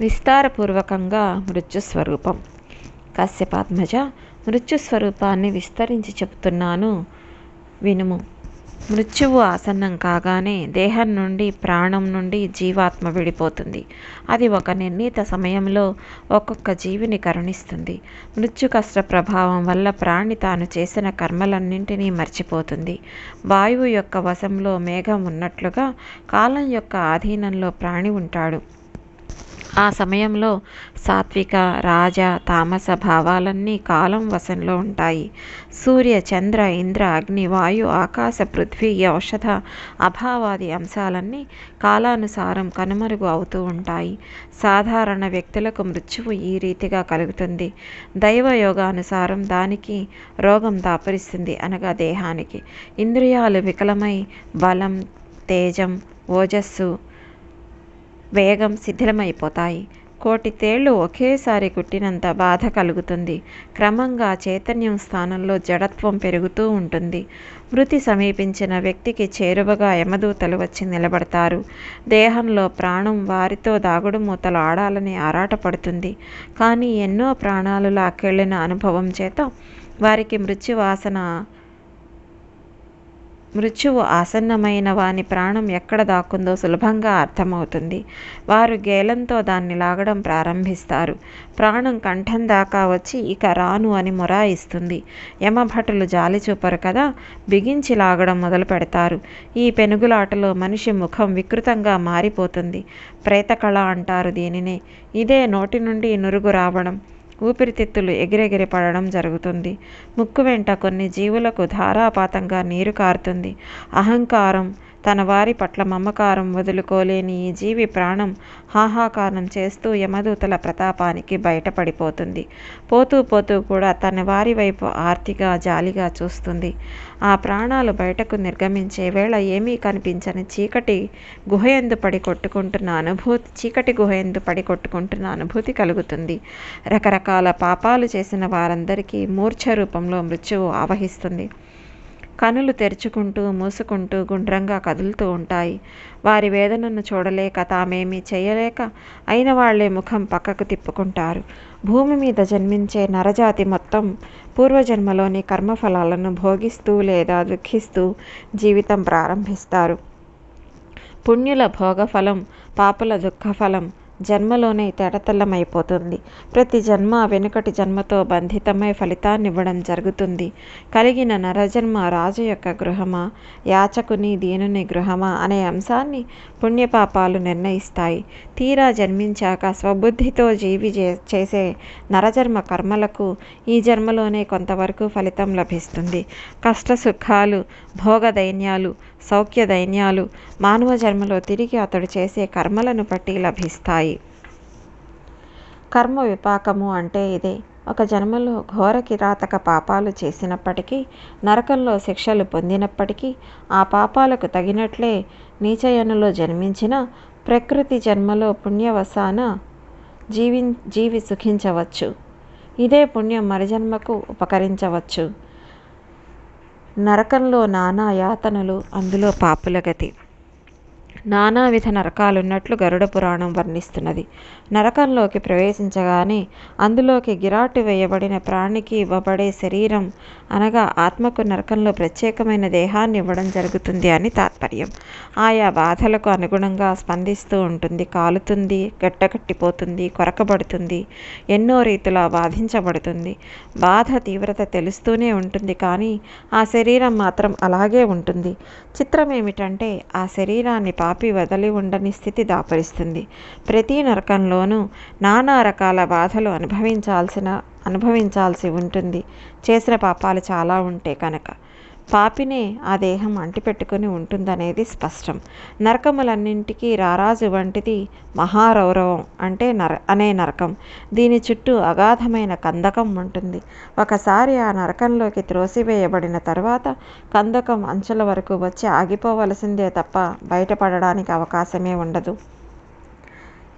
విస్తారపూర్వకంగా మృత్యుస్వరూపం. కశ్యపాత్మజ మృత్యుస్వరూపాన్ని విస్తరించి చెబుతున్నాను వినుము. మృత్యువు ఆసన్నం కాగానే దేహం నుండి ప్రాణం నుండి జీవాత్మ విడిపోతుంది. అది ఒక నిర్ణీత సమయంలో ఒక్కొక్క జీవిని కరుణిస్తుంది. మృత్యు కష్ట ప్రభావం వల్ల ప్రాణి తాను చేసిన కర్మలన్నింటినీ మర్చిపోతుంది. వాయువు యొక్క వశంలో మేఘం ఉన్నట్లుగా కాలం యొక్క ఆధీనంలో ప్రాణి ఉంటాడు. ఆ సమయంలో సాత్విక రాజ తామస భావాలన్నీ కాలం వశంలో ఉంటాయి. సూర్య చంద్ర ఇంద్ర అగ్ని వాయు ఆకాశ పృథ్వీ ఔషధ అభావాది అంశాలన్నీ కాలానుసారం కనుమరుగు అవుతూ ఉంటాయి. సాధారణ వ్యక్తులకు మృత్యువు ఈ రీతిగా కలుగుతుంది. దైవ యోగానుసారం దానికి రోగం దాపరిస్తుంది అనగా దేహానికి. ఇంద్రియాలు వికలమై బలం తేజం ఓజస్సు వేగం శిథిలమైపోతాయి కోటి తేళ్ళు ఒకేసారి కుట్టినంత బాధ కలుగుతుంది. క్రమంగా చైతన్యం స్థానంలో జడత్వం పెరుగుతూ ఉంటుంది. మృతి సమీపించిన వ్యక్తికి చేరువగా యమదూతలు వచ్చి నిలబడతారు. దేహంలో ప్రాణం వారితో దాగుడు మూతలు ఆడాలని ఆరాటపడుతుంది. కానీ ఎన్నో ప్రాణాలు లాక్కెళ్ళిన అనుభవం చేత వారికి మృత్యువాసన మృత్యువు ఆసన్నమైన వాని ప్రాణం ఎక్కడ దాక్కుందో సులభంగా అర్థమవుతుంది. వారు గేలంతో దాన్ని లాగడం ప్రారంభిస్తారు. ప్రాణం కంఠం దాకా వచ్చి ఇక రాను అని మొరాయిస్తుంది. యమభటులు జాలి చూపరు కదా? బిగించి లాగడం మొదలు పెడతారు. ఈ పెనుగులాటలో మనిషి ముఖం వికృతంగా మారిపోతుంది. ప్రేతకళ అంటారు దీనినే. ఇదే నోటి నుండి నురుగు రావడం. ఊపిరితిత్తులు ఎగిరెగిరి పడడం జరుగుతుంది. ముక్కు వెంట కొన్ని జీవులకు ధారాపాతంగా నీరు కారుతుంది. అహంకారం తన వారి పట్ల మమకారం వదులుకోలేని ఈ జీవి ప్రాణం హాహాకారం చేస్తూ యమదూతల ప్రతాపానికి బయటపడిపోతుంది. పోతూ పోతూ కూడా తన వారి వైపు ఆర్తిగా జాలిగా చూస్తుంది. ఆ ప్రాణాలు బయటకు నిర్గమించే వేళ ఏమీ కనిపించని చీకటి గుహయందు పడి కొట్టుకుంటున్న అనుభూతి చీకటి గుహయందు పడి కొట్టుకుంటున్న అనుభూతి కలుగుతుంది. రకరకాల పాపాలు చేసిన వారందరికీ మూర్ఛ రూపంలో మృత్యువు ఆవహిస్తుంది. కనులు తెరుచుకుంటూ మూసుకుంటూ గుండ్రంగా కదులుతూ ఉంటాయి. వారి వేదనను చూడలేక తామేమీ చేయలేక అయిన వాళ్ళే ముఖం పక్కకు తిప్పుకుంటారు. భూమి మీద జన్మించే నరజాతి మొత్తం పూర్వజన్మలోని కర్మఫలాలను భోగిస్తూ లేదా దుఃఖిస్తూ జీవితం ప్రారంభిస్తారు. పుణ్యుల భోగఫలం పాపుల దుఃఖఫలం జన్మలోనే తేటతెల్లమైపోతుంది ప్రతి జన్మ వెనుకటి జన్మతో బంధితమై ఫలితాన్నివ్వడం జరుగుతుంది. కలిగిన నరజన్మ రాజు యొక్క గృహమా? యాచకుని దీనుని గృహమా? అనే అంశాన్ని పుణ్యపాపాలు నిర్ణయిస్తాయి. తీరా జన్మించాక స్వబుద్ధితో జీవి చేసే నరజన్మ కర్మలకు ఈ జన్మలోనే కొంతవరకు ఫలితం లభిస్తుంది. కష్ట సుఖాలు భోగదైన్యాలు సౌఖ్య దైన్యాలు మానవ జన్మలో తిరిగి అతడు చేసే కర్మలను బట్టి లభిస్తాయి. కర్మ విపాకము అంటే ఇదే. ఒక జన్మలో ఘోర కిరాతక పాపాలు చేసినప్పటికీ నరకంలో శిక్షలు పొందినప్పటికీ ఆ పాపాలకు తగినట్లే నీచయనులో జన్మించిన ప్రకృతి జన్మలో పుణ్యవసాన జీవి జీవి సుఖించవచ్చు. ఇదే పుణ్యం మరిజన్మకు ఉపకరించవచ్చు. నరకంలో నానా యాతనలు అందులో పాపుల గతి. నానావిధ నరకాలున్నట్లు గరుడ పురాణం వర్ణిస్తున్నది. నరకంలోకి ప్రవేశించగానే అందులోకి గిరాటు వేయబడిన ప్రాణికి ఇవ్వబడే శరీరం అనగా ఆత్మకు నరకంలో ప్రత్యేకమైన దేహాన్ని ఇవ్వడం జరుగుతుంది అని తాత్పర్యం. ఆయా బాధలకు అనుగుణంగా స్పందిస్తూ ఉంటుంది. కాలుతుంది గట్టకట్టిపోతుంది కొరకబడుతుంది ఎన్నో రీతిలో బాధించబడుతుంది. బాధ తీవ్రత తెలుస్తూనే ఉంటుంది కానీ ఆ శరీరం మాత్రం అలాగే ఉంటుంది. చిత్రం ఏమిటంటే ఆ శరీరాన్ని పాప వదిలి ఉండని స్థితి దాపరిస్తుంది. ప్రతి నరకంలోనూ నానా రకాల బాధలు అనుభవించాల్సిన అనుభవించాల్సి ఉంటుంది. చేసిన పాపాలు చాలా ఉంటే కనుక. పాపినే ఆ దేహం అంటిపెట్టుకుని ఉంటుందనేది స్పష్టం. నరకములన్నింటికీ రారాజు వంటిది మహారౌరవం అంటే నర అనే నరకం. దీని చుట్టూ అగాధమైన కందకం ఉంటుంది. ఒకసారి ఆ నరకంలోకి త్రోసివేయబడిన తర్వాత కందకం అంచుల వరకు వచ్చి ఆగిపోవలసిందే తప్ప బయటపడడానికి అవకాశమే ఉండదు.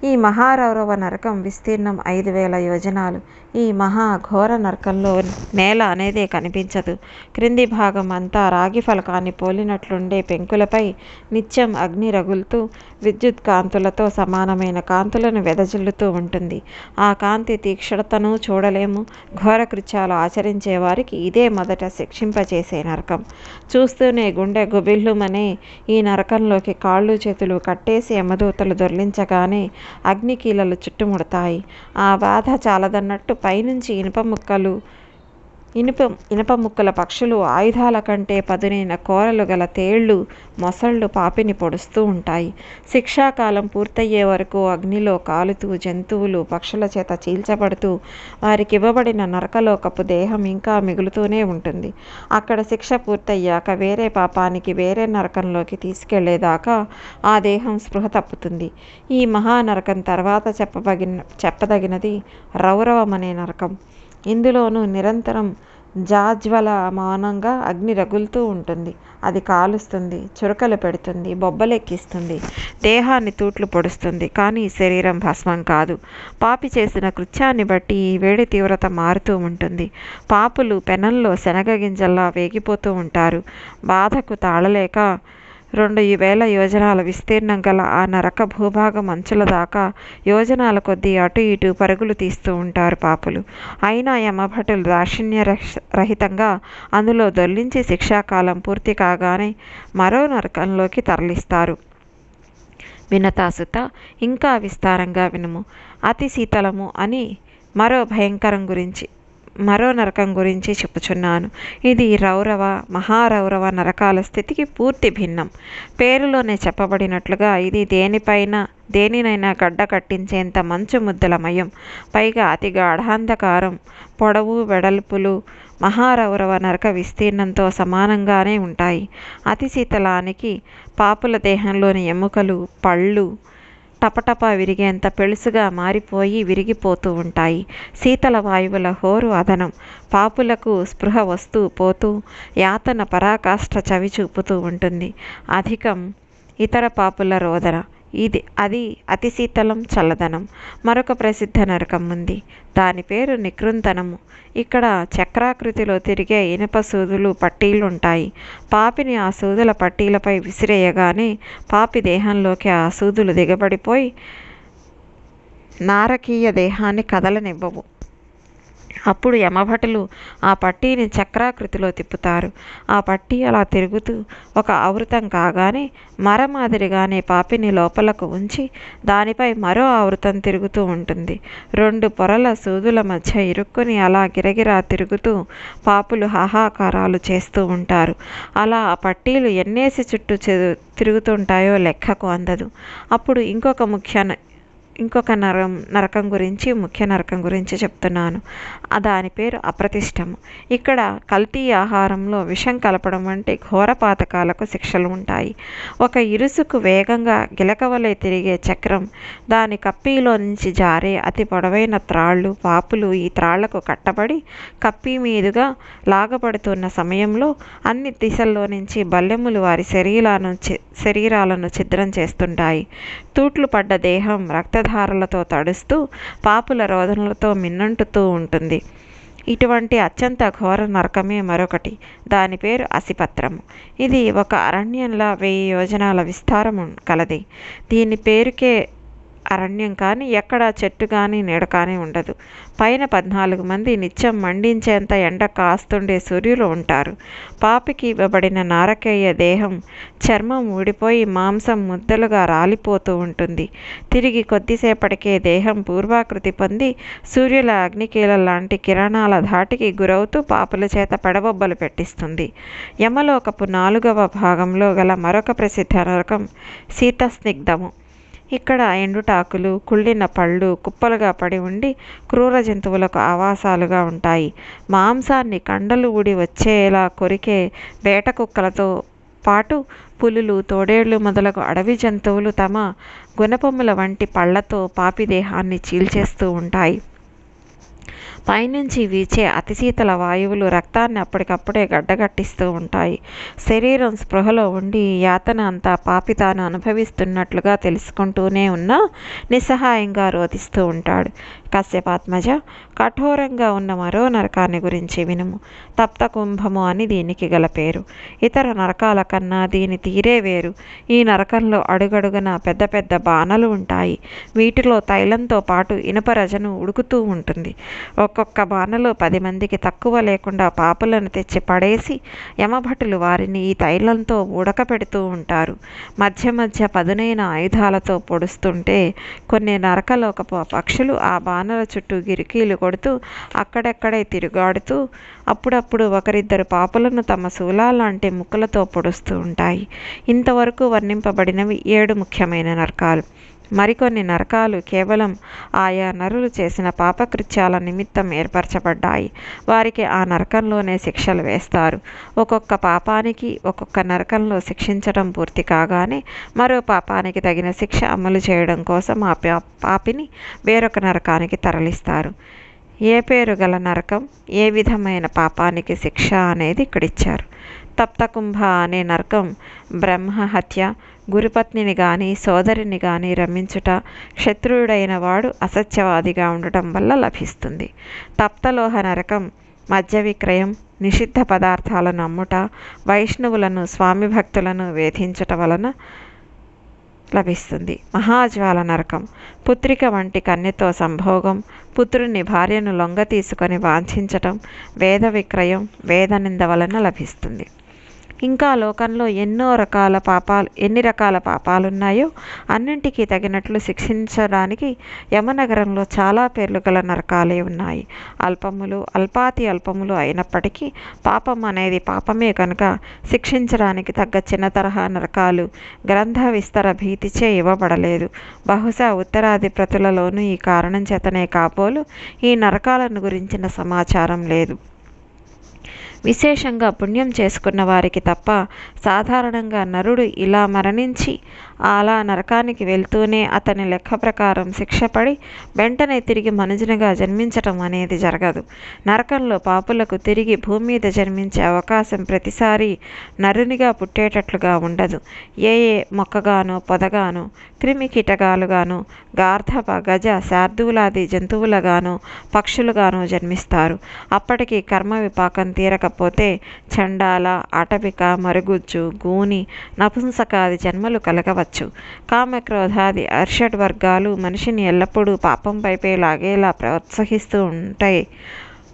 ఈ మహారౌరవ నరకం విస్తీర్ణం ఐదు వేల యోజనాలు. ఈ మహా ఘోర నరకంలో నేల అనేదే కనిపించదు. క్రింది భాగం అంతా రాగి ఫలకాన్ని పోలినట్లుండే పెంకులపై నిత్యం అగ్ని రగులుతూ విద్యుత్ కాంతులతో సమానమైన కాంతులను వెదజల్లుతూ ఉంటుంది. ఆ కాంతి తీక్షణతను చూడలేము. ఘోర కృత్యాలు ఆచరించే వారికి ఇదే మొదట శిక్షింపచేసే నరకం. చూస్తూనే గుండె గుబిల్లుమనే ఈ నరకంలోకి కాళ్ళు చేతులు కట్టేసి యమదూతలు దొర్లించగానే అగ్నికీలలు చుట్టుముడతాయి. ఆ బాధ చాలదన్నట్టు పైనుంచి ఇనుప ముక్కలు ఇనుప ఇనుప ముక్కల పక్షులు ఆయుధాల కంటే పదునైన కోరలు గల తేళ్ళు మొసళ్ళు పాపిని పొడుస్తూ ఉంటాయి. శిక్షాకాలం పూర్తయ్యే వరకు అగ్నిలో కాలుతూ జంతువులు పక్షుల చేత చీల్చబడుతూ వారికి ఇవ్వబడిన నరకలోకపు దేహం ఇంకా మిగులుతూనే ఉంటుంది. అక్కడ శిక్ష పూర్తయ్యాక వేరే పాపానికి వేరే నరకంలోకి తీసుకెళ్ళేదాకా ఆ దేహం స్పృహ తప్పుతుంది. ఈ మహానరకం తర్వాత చెప్పబగిన చెప్పదగినది రౌరవం అనే నరకం. ఇందులోనూ నిరంతరం జాజ్వలమానంగా అగ్ని రగులుతూ ఉంటుంది. అది కాలుస్తుంది చురకలు పెడుతుంది బొబ్బలెక్కిస్తుంది దేహాన్ని తూట్లు పొడుస్తుంది. కానీ శరీరం భస్మం కాదు. పాపి చేసిన కృత్యాన్ని బట్టి ఈ వేడి తీవ్రత మారుతూ ఉంటుంది. పాపులు పెనంలో శనగ గింజల్లా వేగిపోతూ ఉంటారు. బాధకు తాళలేక రెండు వేల యోజనాల విస్తీర్ణం గల ఆ నరక భూభాగం అంచుల దాకా యోజనాల కొద్దీ అటు ఇటు పరుగులు తీస్తూ ఉంటారు పాపులు. అయినా యమభటులు దాక్షిణ్య రహితంగా అందులో దొల్లించి శిక్షాకాలం పూర్తి కాగానే మరో నరకంలోకి తరలిస్తారు. వినతాసుత ఇంకా విస్తారంగా వినుము. అతి శీతలము అని మరో భయంకరం గురించి మరో నరకం గురించి చెప్పుచున్నాను. ఇది రౌరవ మహారౌరవ నరకాల స్థితికి పూర్తి భిన్నం. పేరులోనే చెప్పబడినట్లుగా ఇది దేనిపైన దేనినైనా గడ్డ కట్టించేంత మంచు ముద్దలమయం పైగా అతి గాఢాంధకారం పొడవు వెడల్పులు మహారౌరవ నరక విస్తీర్ణంతో సమానంగానే ఉంటాయి. అతి శీతలానికి పాపుల దేహంలోని ఎముకలు పళ్ళు టపటప విరిగేంత పెళుసుగా మారిపోయి విరిగిపోతూ ఉంటాయి. శీతల వాయువుల హోరు అదనం. పాపులకు స్పృహ వస్తూ పోతూ యాతన పరాకాష్ఠ చవి చూపుతూ ఉంటుంది. అధికం ఇతర పాపుల రోదన. ఇది అది అతి శీతలం చల్లదనం. మరొక ప్రసిద్ధ నరకం ఉంది. దాని పేరు నికృంతనము. ఇక్కడ చక్రాకృతిలో తిరిగే ఇనుప సూదులు పట్టీలు ఉంటాయి పాపిని ఆ సూదుల పట్టీలపై విసిరేయగానే పాపి దేహంలోకి ఆ సూదులు దిగబడిపోయి నారకీయ దేహాన్ని కదలనివ్వవు. అప్పుడు యమభటులు ఆ పట్టీని చక్రాకృతిలో తిప్పుతారు. ఆ పట్టీ అలా తిరుగుతూ ఒక ఆవృతం కాగానే మర మాదిరిగానే పాపిని లోపలకు ఉంచి దానిపై మరో ఆవృతం తిరుగుతూ ఉంటుంది. రెండు పొరల సూదుల మధ్య ఇరుక్కుని అలా గిరగిరా తిరుగుతూ పాపులు హాహాకారాలు చేస్తూ ఉంటారు. అలా ఆ పట్టీలు ఎన్నేసి చుట్టూ తిరుగుతుంటాయో లెక్కకు అందదు. అప్పుడు ఇంకొక ముఖ్య ఇంకొక నరం నరకం గురించి ముఖ్య నరకం గురించి చెప్తున్నాను. దాని పేరు అప్రతిష్టము. ఇక్కడ కల్తీ ఆహారంలో విషం కలపడం వంటి ఘోర పాతకాలకు శిక్షలు ఉంటాయి. ఒక ఇరుసుకు వేగంగా గిలకవలే తిరిగే చక్రం దాని కప్పీలో నుంచి జారే అతి పొడవైన త్రాళ్ళు పాపులు ఈ త్రాళ్ళకు కట్టబడి కప్పీ మీదుగా లాగబడుతున్న సమయంలో అన్ని దిశల్లో నుంచి బల్లెములు వారి శరీరాలను శరీరాలను ఛిద్రం చేస్తుంటాయి. తూట్లు పడ్డ దేహం రక్త రక్తధారలతో తడుస్తూ పాపుల రోదనలతో మిన్నంటుతూ ఉంటుంది. ఇటువంటి అత్యంత ఘోర నరకమే మరొకటి. దాని పేరు అసిపత్రము. ఇది ఒక అరణ్యంలా వెయ్యి యోజనాల విస్తారము కలది. దీని పేరుకే అరణ్యం కానీ ఎక్కడ చెట్టు కానీ నీడ కానీ ఉండదు. పైన పద్నాలుగు మంది నిత్యం మండించేంత ఎండ కాస్తుండే సూర్యులు ఉంటారు. పాపికి ఇవ్వబడిన నారకేయ దేహం చర్మం ఊడిపోయి మాంసం ముద్దలుగా రాలిపోతూ ఉంటుంది. తిరిగి కొద్దిసేపటికే దేహం పూర్వాకృతి పొంది సూర్యుల అగ్నికీల లాంటి కిరణాల ధాటికి గురవుతూ పాపుల చేత పెడబొబ్బలు పెట్టిస్తుంది. యమలోకపు నాలుగవ భాగంలో గల మరొక ప్రసిద్ధ నరకం శీతస్నిగ్ధము ఇక్కడ ఎండుటాకులు కుళ్ళిన పళ్ళు కుప్పలుగా పడి ఉండి క్రూర జంతువులకు ఆవాసాలుగా ఉంటాయి. మాంసాన్ని కండలు ఊడి వచ్చేలా కొరికే వేట కుక్కలతో పాటు పులులు తోడేళ్ళు మొదలగు అడవి జంతువులు తమ గుణపొమ్ముల వంటి పళ్ళతో పాపి దేహాన్ని చీల్చేస్తూ ఉంటాయి. పైనుంచి వీచే అతిశీతల వాయువులు రక్తాన్ని అప్పటికప్పుడే గడ్డగట్టిస్తూ ఉంటాయి. శరీరం స్పృహలో ఉండి యాతన అంతా పాపి తాను అనుభవిస్తున్నట్లుగా తెలుసుకుంటూనే ఉన్నా నిస్సహాయంగా రోధిస్తూ ఉంటాడు. కశ్యపాత్మజ కఠోరంగా ఉన్న మరో నరకాన్ని గురించి వినుము. తప్త కుంభము అని దీనికి గల పేరు. ఇతర నరకాల కన్నా దీని తీరే వేరు. ఈ నరకంలో అడుగడుగున పెద్ద పెద్ద బాణలు ఉంటాయి. వీటిలో తైలంతో పాటు ఇనుప రజను ఉడుకుతూ ఉంటుంది. ఒక్కొక్క బాణలో పది మందికి తక్కువ లేకుండా పాపులను తెచ్చి పడేసి యమభటులు వారిని ఈ తైలంతో ఉడకపెడుతూ ఉంటారు. మధ్య మధ్య పదునైన ఆయుధాలతో పొడుస్తుంటే కొన్ని నరకలోకపు పక్షులు ఆ వానల చుట్టూ గిరికీలు కొడుతూ అక్కడెక్కడే తిరుగాడుతూ అప్పుడప్పుడు ఒకరిద్దరు పాపులను తమ శూలాలాంటి ముక్కలతో పొడుస్తూ ఉంటాయి. ఇంతవరకు వర్ణింపబడినవి ఏడు ముఖ్యమైన నరకాలు. మరికొన్ని నరకాలు కేవలం ఆయా నరులు చేసిన పాపకృత్యాల నిమిత్తం ఏర్పరచబడ్డాయి. వారికి ఆ నరకంలోనే శిక్షలు వేస్తారు. ఒక్కొక్క పాపానికి ఒక్కొక్క నరకంలో శిక్షించడం పూర్తి కాగానే మరో పాపానికి తగిన శిక్ష అమలు చేయడం కోసం ఆ పాపిని వేరొక నరకానికి తరలిస్తారు. ఏ పేరు గల నరకం ఏ విధమైన పాపానికి శిక్ష అనేది ఇక్కడిచ్చారు. తప్తకుంభ అనే నరకం బ్రహ్మ హత్య గురుపత్నిని కానీ సోదరిని కానీ రమించుట శత్రువుడైన వాడు అసత్యవాదిగా ఉండటం వల్ల లభిస్తుంది. తప్తలోహ నరకం మద్య విక్రయం నిషిద్ధ పదార్థాలను అమ్ముట వైష్ణవులను స్వామి భక్తులను వేధించట వలన లభిస్తుంది. మహాజ్వాల నరకం పుత్రిక వంటి కన్యతో సంభోగం పుత్రుని భార్యను లొంగ తీసుకొని వాంఛించటం వేద విక్రయం వేద నింద వలన లభిస్తుంది. ఇంకా లోకంలో ఎన్నో రకాల పాపాలు ఎన్ని రకాల పాపాలు ఉన్నాయో అన్నింటికీ తగినట్లు శిక్షించడానికి యమనగరంలో చాలా పేర్లు గల నరకాలే ఉన్నాయి. అల్పములు అల్పాతి అల్పములు అయినప్పటికీ పాపం అనేది పాపమే కనుక శిక్షించడానికి తగ్గ చిన్న తరహా నరకాలు గ్రంథ విస్తర భీతిచే ఇవ్వబడలేదు. బహుశా ఉత్తరాది ప్రతులలోనూ ఈ కారణం చేతనే కాబోలు ఈ నరకాలను గురించిన సమాచారం లేదు. విశేషంగా పుణ్యం చేసుకున్న వారికి తప్ప సాధారణంగా నరుడు ఇలా మరణించి అలా నరకానికి వెళ్తూనే అతని లెక్క ప్రకారం శిక్షపడి వెంటనే తిరిగి మనుజునిగా జన్మించటం అనేది జరగదు. నరకంలో పాపులకు తిరిగి భూమి మీద జన్మించే అవకాశం ప్రతిసారి నరునిగా పుట్టేటట్లుగా ఉండదు. ఏ ఏ మొక్కగానో పొదగానో క్రిమి కీటకాలుగాను గార్ధప గజ శార్దూలాది జంతువులుగాను పక్షులుగాను జన్మిస్తారు. అప్పటికి కర్మ విపాకం తీరకపోతే చండాల అటవిక మరుగుజ్జు గూని నపుంసకాది జన్మలు కలగవచ్చు. కామక్రోధాది అర్షడ్ వర్గాలు మనిషిని ఎల్లప్పుడూ పాపం పైపే లాగేలా ప్రోత్సహిస్తూ ఉంటాయి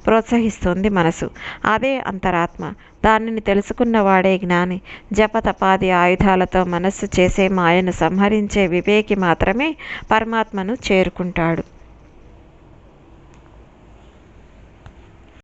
ప్రోత్సహిస్తుంది మనసు. అదే అంతరాత్మ. దానిని తెలుసుకున్నవాడే జ్ఞాని. జపతపాది ఆయుధాలతో మనస్సు చేసే మాయను సంహరించే వివేకి మాత్రమే పరమాత్మను చేరుకుంటాడు.